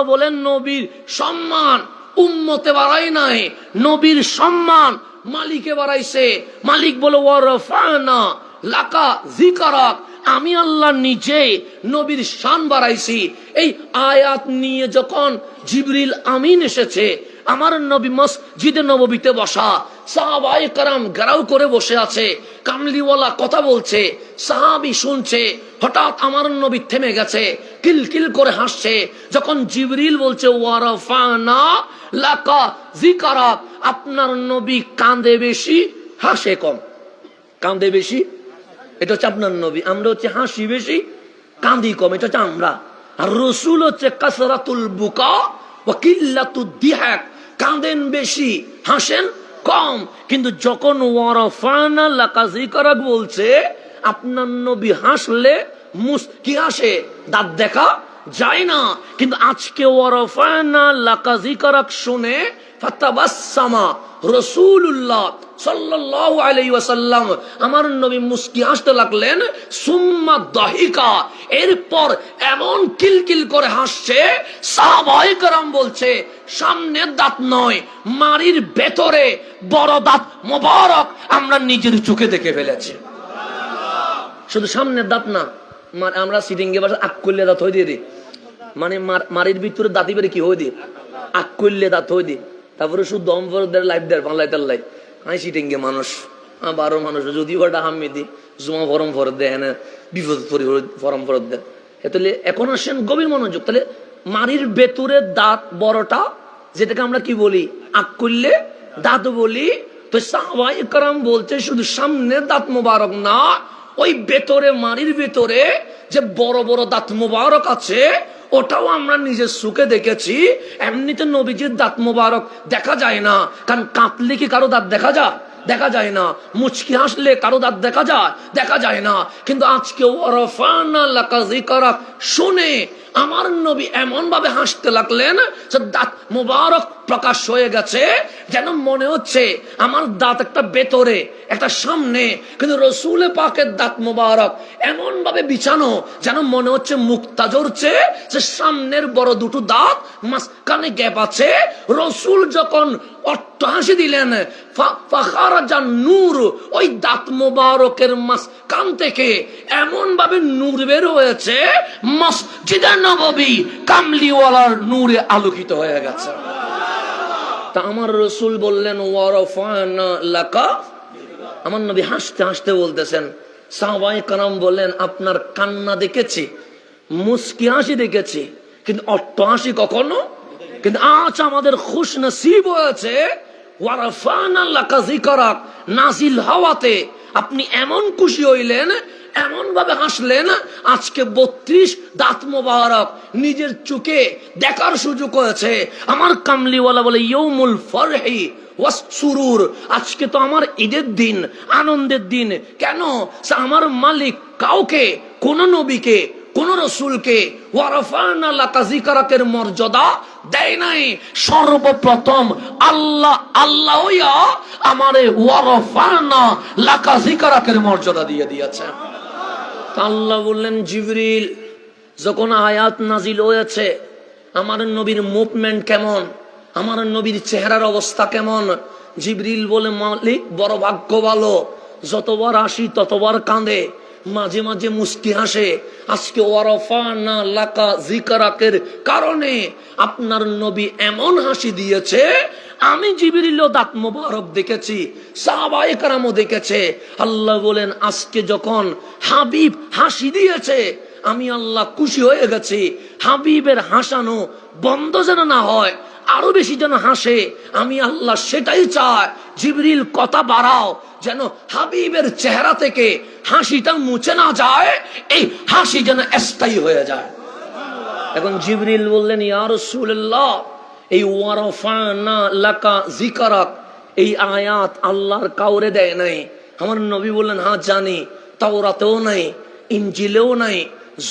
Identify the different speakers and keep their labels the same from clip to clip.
Speaker 1: আল্লাহ বলেন, নবীর সম্মান উম্মতে বাড়াই নাই, নবীর সম্মান মালিকে বাড়াইছে। মালিক বলে লাকা জিকারাক আমি আল্লাহ নিজে নবীর শান বাড়াইছি। এই আয়াত নিয়ে যখন জিবরিল আমিন এসেছে, আমার নবী মসজিদে নববীতে বসা সাহাবাই কারাম গেরাও করে বসে আছে, কামলিওয়ালা কথা বলছে, সাহাবি শুনছে, হঠাৎ আমার নবী থেমে গেছে কিলকিল করে হাসছে। যখন জিবরিল বলছে লাকা জিকারাক আপনার নবী কাঁদে বেশি, হাসে কম। কাঁদে বেশি? এটা হচ্ছে আপনার নবী। আমরা হচ্ছে হাসি বেশি, কাঁদি কম। এটা হচ্ছে আমরা। আর রসুল হচ্ছে কাসরাতুল বুকা ও কিল্লাতু দিহাক। কাঁদেন বেশি, হাসেন কম। কিন্তু যখন ওয়ারাফানা লাকাজি করাক বলছে, আপনার নবী হাসলে মুস কি হাসে দাঁত দেখা যায় না কিন্তু আজকে ওয়ারাফানা লাকাজি করাক শুনে ফাতাবাসামা রসুল্লাহ সাল্লাল্লাহু আলাইহি ওয়াসাল্লাম আমার নবী মুস্কি হাসতে লাগলেন সুম্মা দহিকা এরপর এমন কিলকিল করে হাসছে সাহাবায়ে کرام বলছে সামনে দাঁত নয় মারির ভেতরে বড় দাঁত মোবারক আমরা নিজের চোখে দেখে ফেলেছি শুধু সামনের দাঁত না মার- আমরা সিটিং এ বাসা আক করলে দাঁত হয়ে দিয়ে দিই। মানে মারির ভিতরে দাঁতি বেড়ে কি হয়ে দিই? আক করলে দাঁত হয়ে দিই। তারপরে শুধু দম ফরদের লাইফ দেয় তার লাইফ আমি সিটিং গে মানুষ। বারো মানুষ যদি ওটা হামি দি জমা ফরম ফরত দেয় হ্যাঁ বিপদ ফরম ফরত দেয়। তাহলে এখন আসেন গভীর মনোযোগ। তাহলে মারির ভেতরে দাঁত বড়টা, যেটাকে আমরা কি বলি? আক করলে দাঁত বলি। তো সাহবাই কারাম বলছে, শুধু সামনে দাঁত মোবারক না ওই ভেতরে মারির ভেতরে যে বড় বড় দাঁত মোবারক আছে, ওটাও আমরা নিজের সুখে দেখেছি। এমনিতে নবীজির দাঁত মোবারক দেখা যায় না। কারণ কাঁপলে কি কারও দাঁত দেখা যায়? দেখা যায় না। মুচকি হাসলে কারও দাঁত দেখা যায়? দেখা যায় না। কিন্তু আজকে শুনে আমার নবী এমন ভাবে হাসতে লাগলেন দাঁত মোবারক প্রকাশ হয়ে গেছে, যেন মনে হচ্ছে আমার দাঁত একটা ভেতরে, একটা সামনে, কিন্তু রসুলে পাকের দাঁত মোবারক এমন ভাবে বিছানো যেন মনে হচ্ছে মুক্তা জড়ছে যে সামনের বড় দুটো দাঁত, মাঝখানে গ্যাপ আছে। রসুল যখন অট্টহাসি দিলেন নূর ওই দাঁত মোবারকের মাঝখান থেকে এমন ভাবে নূর বের হয়েছে মসজিদের নববী কামলিওয়ালার নূরে আলোকিত হয়ে গেছে। তা আমার রসুল বললেন আমার নবী হাসতে হাসতে বলতেছেন, সাহবাই কারাম বললেন, আপনার কান্না দেখেছি, মুস্কি হাসি দেখেছি, কিন্তু অট্ট হাসি কখনো? কিন্তু আজ আমাদের খুশ নসিব হয়েছে হাওয়াতে আপনি এমন খুশি হইলেন এমন ভাবে হাসলেন আজকে বত্রিশ, দাঁত মোবারক, নিজের চোখে দেখার সুযোগ হয়েছে। আমার কামলিওয়ালা বলে ইয়ৌমুল ফরহি সুরুর আজকে তো আমার ঈদের দিন, আনন্দের দিন। কেন? আমার মালিক কাউকে, কোন নবীকে, কোন রসুলকে ওয়ারফানা লাকাজিকারাকের মর্যাদা দেয় নাই। সর্বপ্রথম আল্লাহ আল্লাহ আমারে ওয়ারফানা লাকাজিকারাকের মর্যাদা দিয়ে দিয়েছে আল্লাহ বললেন, জিবরিল, যখন আয়াত নাজিল হয়েছে, আমার নবীর মুভমেন্ট কেমন? আমার নবীর চেহারার অবস্থা কেমন? জিবরিল বলে, মালিক, বড় ভাগ্য ভালো। যতবার আসি ততবার কাঁদে। মাঝে মাঝে মুস্কি হাসে। আজকে লাকা জিকারাকের কারণে আপনার নবী এমন হাসি দিয়েছে আমি জিবিরিল দাঁত মোবারক দেখেছি সাহাবাই কারামও দেখেছে। আল্লাহ বলেন, আজকে যখন হাবিব হাসি দিয়েছে, আমি আল্লাহ খুশি হয়ে গেছি। হাবিবের হাসানো বন্ধ যেন না হয়, আরও বেশি যেন হাসে। আমি আল্লাহ সেটাই চাই, জিবরিল কথা বাড়াও, যেন হাবিবের চেহারা থেকে হাসিটা মুছে না যায়, এই হাসি যেন স্থায়ী হয়ে যায়। এখন জিবরিল বললেন ইয়ার সুল্লাহ এই লাকা জিকারাক এই আয়াত আল্লাহর কাউরে দেয় নাই। আমার নবী বললেন হা জানি। তাওরাতেও নাই ইঞ্জিলেও নাই,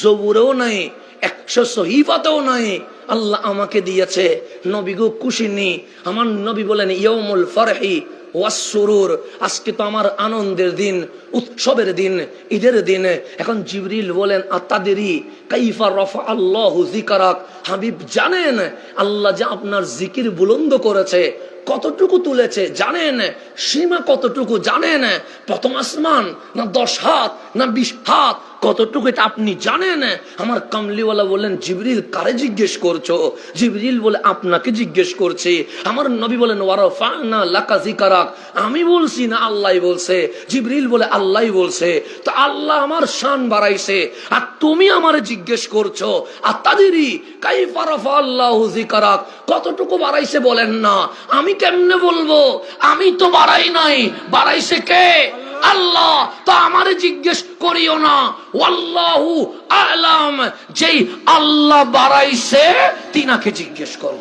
Speaker 1: জবুরেও নাই, একশো সহিফাতেও নাই। আল্লাহ আমাকে দিয়েছে। নবী গো খুশি নি। আমার নবী বলেন ইয়মুল ফরহি ওয়াসুরুর আজকে তো আমার আনন্দের দিন, উৎসবের দিন, ঈদের দিন। এখন জিবরিল বলেন আত্মাদেরই কাইফা রফা আল্লাহ জিকারাক হাবিব জানেন, আল্লাহ যে আপনার জিকির বুলন্দ করেছে, কতটুকু তুলেছে জানেন, সীমা কতটুকু জানেন? প্রথম আসমান না দশ হাত? না বিশ হাত কতটুকু এটা আপনি জানেন? আমার কামলিওয়ালা বললেন, জিবরিল কারে জিজ্ঞেস করছ? জিবরিল বলে, আপনাকে জিজ্ঞেস করছি। আমার নবী বলেন, ওয়ারফানা লাকা জিকারাক আমি বলছি না, আল্লাহ বলছে। জিবরিল বলে, আল্লাহ বলছে। তো আল্লাহ আমার শান বাড়াইছে। আর তুমি আমার জিজ্ঞেস করছ, আর তাদেরই? কাই রফা আল্লাহ জিকারাক কতটুকু বাড়াইছে বলেন না। আমি কেমনে বলব? আমি তো বাড়াই নাই। বাড়াইছে কে? আল্লাহ, তো আমারে জিজ্ঞেস করিও না। ওয়াল্লাহু আলাম, যেই আল্লাহ বাড়াইছে, তিনাকে জিজ্ঞেস করো।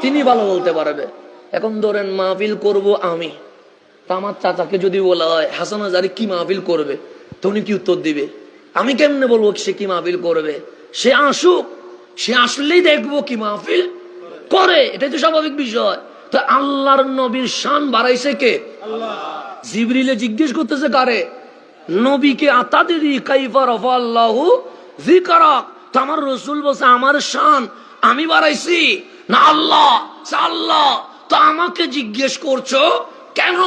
Speaker 1: তিনি ভালো বলতে পারবে। এখন ধরেন মাহফিল করব আমি। তা আমার চাচাকে যদি বলা হয়, হাসান হাজারি কি মাহফিল করবে? তো উনি কি উত্তর দিবে? আমি কেমনে বলব সে কি মাহফিল করবে? সে আসুক, সে আসলেই দেখব কি মাহফিল করে। এটাই তো স্বাভাবিক বিষয়। তো আল্লাহর নবীর শান বাড়াইছে কে? জিবরিলে জিজ্ঞেস করতেছে, কারে? নবীকে আতাদেরই কাইফা রফা আল্লাহু তো আমার রসুল বসে আমার শান, আমি বাড়াইছি। না আল্লাহ আল্লাহ। তো আমাকে জিজ্ঞেস করছ কেন?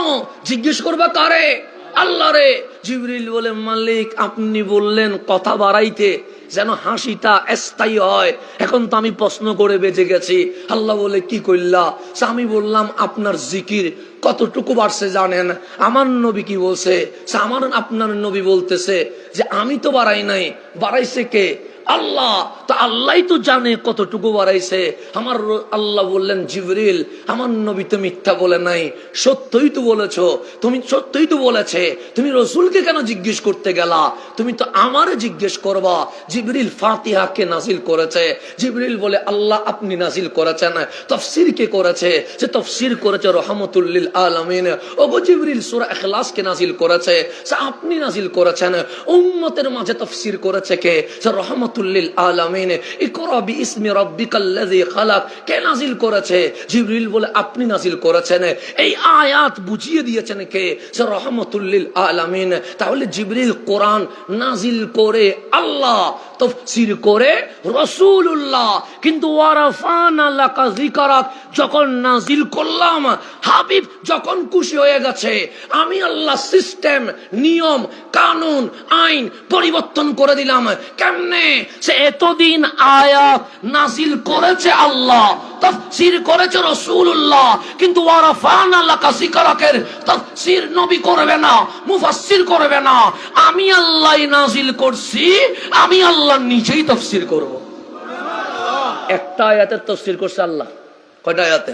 Speaker 1: জিজ্ঞেস করবা কারে? আল্লাহ রে। জিবরিল বলে, মালিক, আপনি বললেন কথা বাড়াইতে যেন হাসিটা স্থায়ী হয়। এখন তো আমি প্রশ্ন করে বেঁচে গেছি। আল্লাহ বলে, কি করলা আমি বললাম, আপনার জিকির কতটুকু বাড়ছে জানেন? আমার নবী কি বলছে? আমার, আপনার নবী বলতেছে যে, আমি তো বাড়াই নাই। বাড়াইছে কে? আল্লাহ তো আল্লাহ তো জানে কতটুকু বাড়াইছে। আমার আল্লাহ বললেন, জিবরিল, আমার নবী তো মিথ্যা বলে নাই। সত্যই তো বলেছ। তুমি সত্যই তো বলেছে। তুমি রসুলকে কেন জিজ্ঞেস করতে গেলা? তুমি তো আমারে জিজ্ঞেস করবা, জিবরিল, ফাতিহাকে নাজিল করেছে। জিবরিল বলে, আল্লাহ আপনি নাজিল করেছেন। তফসির কে করেছে? সে তফসির করেছে, রহমতুল্লিল আলমিন। ওগো জিবরিল, সুরা এখলাসকে নাজিল করেছে। সে আপনি নাজিল করেছেন। উম্মতের মাঝে তফসির করেছে কে? সে রহমতুল্লিল কে নাজিল করেছে? জিবরিল বলে, আপনি নাজিল করেছেন। এই আয়াত বুঝিয়ে দিয়েছেন কে? তাহলে জিবরিল কোরআন নাজিল করে আল্লাহ করে রসুল্লাহ কিন্তু যখন নাজিল করলাম, হাবিব যখন খুশি হয়ে গেছে, আমি আল্লাহ সিস্টেম, নিয়ম, কানুন, আইন পরিবর্তন করে দিলাম। কেমনে? সে এতদিন আয়াত নাজিল করেছে আল্লাহ তফসির করেছে রসুল্লাহ কিন্তু ওয়ারাফানা লাকা যিকারাকের তফসির নবী করবে না মুফাসসির করবে না। আমি আল্লাহ নাজিল করছি আমি আল্লাহ নিজেই তফসির করব। একটা আয়াতের তফসির করছে আল্লাহ। কয়টা আয়াতে?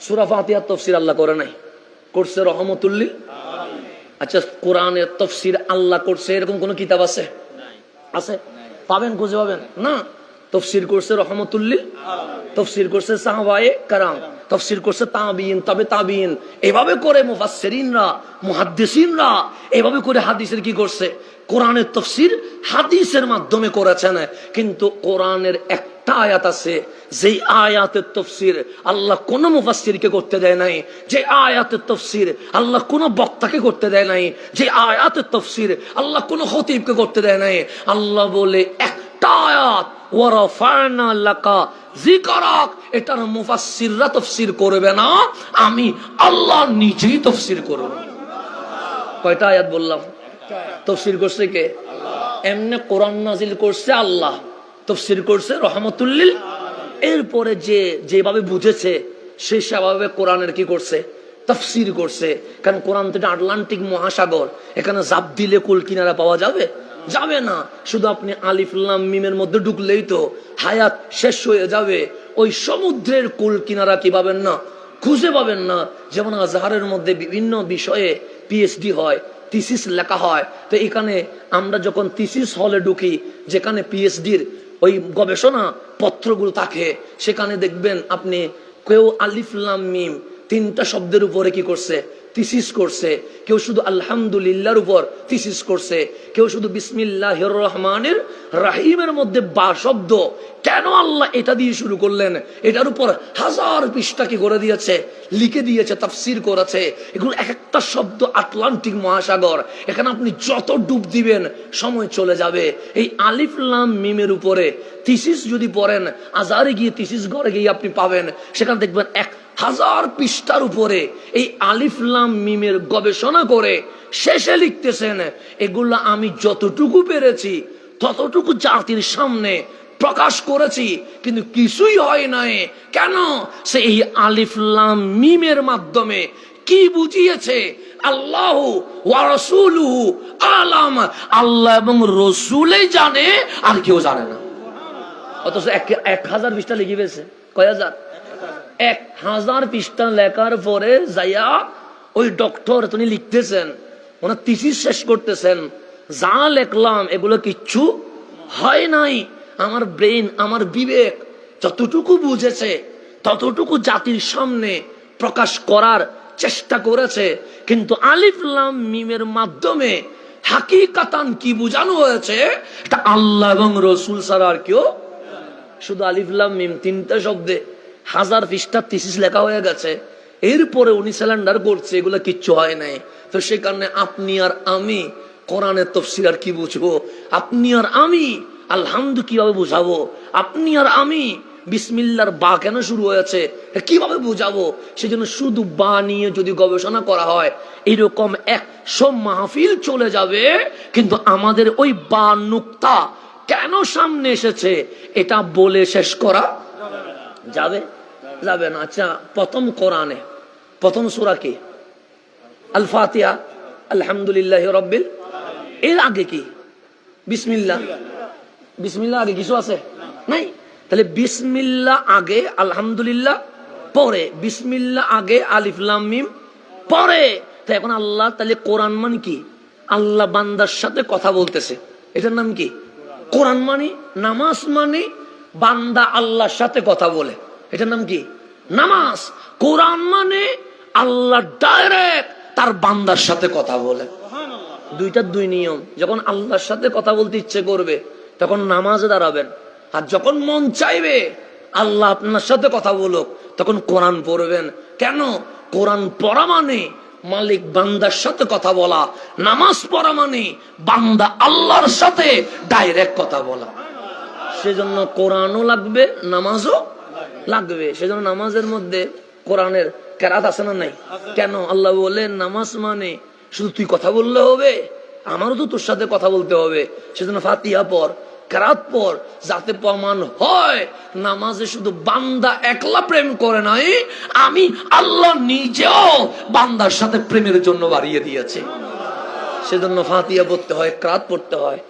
Speaker 1: সুরা ফাতিহার তফসির আল্লাহ করে নাই। করছে রহমতুল্লিল। আচ্ছা কোরআনের তফসির আল্লাহ করছে এরকম কোন কিতাব আছে? আছে? পাবেন, খুঁজে পাবেন। না? তফসির করছে রহমতুল্লিল, তফসির করছে সাহবায়ে কারাম, তফসির করছে তাবিন, তবে তাবিন। এভাবে করে মুফাসসিরিনরা, মুহাদ্দিসিনরা এভাবে করে হাদিসের কি করছে? কোরআনের তফসির হাদিসের মাধ্যমে করেছেন। কিন্তু কোরআনের একটা আয়াত আছে, যেই আয়াতের তফসির আল্লাহ কোন মুফাসসিরকে করতে দেয় নাই যে আয়াতের তফসির আল্লাহ কোন বক্তাকে করতে দেয় নাই যে আয়াতের তফসির আল্লাহ কোন খতিবকে করতে দেয় নাই, আল্লাহ বলে একটা আয়াত এটার মুফাসসিররা তফসির করবে না, আমি আল্লাহ নিজেই তফসির করব। কয়টা আয়াত বললাম? তফসির করছে কে? এমনি কোরআন নাজিল করছে আল্লাহ। তফসির করছে, রহমতুল্লিল। এরপরে যে, যেভাবে বুঝেছে, সে সেভাবে কোরআনের কি করছে? তফসির করছে। কারণ কোরআন তো আটলান্টিক মহাসাগর। এখানে জাপ দিলে কুল কিনারা পাওয়া যাবে? যাবে না। শুধু আপনি আলিফুল্লাম মিমের মধ্যে ঢুকলেই তো হায়াত শেষ হয়ে যাবে। ওই সমুদ্রের কুল কিনারা কি পাবেন না? খুঁজে পাবেন না। যেমন আজহারের মধ্যে বিভিন্ন বিষয়ে পিএইচডি হয় থিসিস লেখা হয়। তো এখানে আমরা যখন থিসিস হলে ঢুকি, যেখানে পিএইচডির ওই গবেষণা পত্রগুলো থাকে, সেখানে দেখবেন আপনি কেউ আলিফলাম মিম তিনটা শব্দের উপরে কি করছে? থিসিস করছে, কেউ শুধু আলহামদুলিল্লাহর উপর থিসিস করছে, কেউ শুধু বিসমিল্লাহ রহমানের রাহিমের মধ্যে বা শব্দ, কেন আল্লাহ এটা দিয়ে শুরু করলেন? এটার উপর হাজার পৃষ্ঠা কি করে দিয়েছে? লিখে দিয়েছে, তাফসির করেছে। এগুলো এক একটা শব্দ আটলান্টিক মহাসাগর। এখানে আপনি যত ডুব দিবেন, সময় চলে যাবে। এই আলিফলাম মিমের উপরে থিসিস যদি পড়েন, আজারে গিয়ে থিসিস ঘরে গিয়ে আপনি পাবেন। সেখানে দেখবেন এক হাজার পৃষ্ঠার উপরে এই আলিফলাম মিমের গবেষণা করে শেষে লিখতেছেন, এগুলো আমি যতটুকু পেরেছি, ততটুকু জাতির সামনে প্রকাশ করেছি, কিন্তু কিছুই হয় নাই। কেন? সে এই আলিফলাম মিমের মাধ্যমে কি বুঝিয়েছে? আল্লাহ আলাম। আল্লাহ এবং রসুলে জানে, আর কেউ জানে না। অথচ এক হাজার পৃষ্ঠা লিখে পেয়েছে কয় হাজার? এক হাজার পৃষ্ঠা লেখার পরে যাইয়া ওই ডক্টর তিনি লিখতেছেন, ওনার থিসিস শেষ করতেছেন, যা লেখলাম এগুলো কিচ্ছু হয় নাই। আমার ব্রেন আমার বিবেক যতটুকু বুঝেছে, ততটুকু জাতির সামনে প্রকাশ করার চেষ্টা করেছে, কিন্তু আলিফলাম মিমের মাধ্যমে হাকিকাতান কি বোঝানো হয়েছে, এটা আল্লাহ এবং রসুল ছাড়া আর কেউ শুধু আলিফলাম মিম তিনটা শব্দে হাজার পৃষ্ঠা থিসিস লেখা হয়ে গেছে। এরপরে উনি স্যালেন্ডার করছে এগুলো কিচ্ছু হয় নাই। তো সে কারণে আপনি আর আমি কোরআনের তফসির আর কি বুঝব? আপনি আর আমি আলহামদু কীভাবে বুঝাবো? আপনি আর আমি বিসমিল্লার বা কেন শুরু হয়েছে? কীভাবে বুঝাবো? সেজন্য শুধু বা নিয়ে যদি গবেষণা করা হয়, এরকম একশো মাহফিল চলে যাবে, কিন্তু আমাদের ওই বা নুক্তা কেন সামনে এসেছে? এটা বলে শেষ করা যাবে যাবে না। আচ্ছা প্রথম কোরআনে, প্রথম সুরা কি? আল ফাতিহা আলহামদুলিল্লাহ রব্বিল এর আগে কি? বিসমিল্লাহ। বিসমিল্লাহ আগে কিছু আছে? নাই? তাহলে বিসমিল্লাহ আগে, আলহামদুলিল্লাহ, পরে। বিসমিল্লাহ আগে আলিফলাম পরে। তো এখন আল্লাহ তাহলে কোরআন মানে কি? আল্লাহ বান্দার সাথে কথা বলতেছে। এটার নাম কি? কোরআন মানে নামাজ মানে বান্দা আল্লাহর সাথে কথা বলে। এটার নাম কি? নামাজ, কোরআন মানে আল্লাহ ডাইরেক্ট তার বান্দার সাথে কথা বলে। দুইটা দুই নিয়ম। যখন আল্লাহর সাথে কথা বলতে ইচ্ছে করবে, তখন নামাজে দাঁড়াবেন। আর যখন মন চাইবে, আল্লাহ আপনার সাথে কথা বলুক, তখন কোরআন পড়বেন। কেন? কোরআন পড়া মানে মালিক বান্দার সাথে কথা বলা। নামাজ পড়া মানে বান্দা আল্লাহর সাথে ডাইরেক্ট কথা বলা। সেজন্য কোরআনও লাগবে, নামাজও লাগবে। সেজন্য নামাজের মধ্যে কোরআনের কেরাত আছে না নাই? কেন? আল্লাহ বললেন, নামাজ মানে শুধু তুই কথা বললে হবে, আমারও তো তোর সাথে কথা বলতে হবে। সেজন্য ফাতিহা পর কেরাত পর যাতে প্রমাণ হয়, নামাজে শুধু বান্দা একলা প্রেম করে নাই, আমি আল্লাহ নিজেও বান্দার সাথে প্রেমের জন্য বাড়িয়ে দিয়েছি। সেজন্য ফাতিহা পড়তে হয়, ক্রাত পড়তে হয়।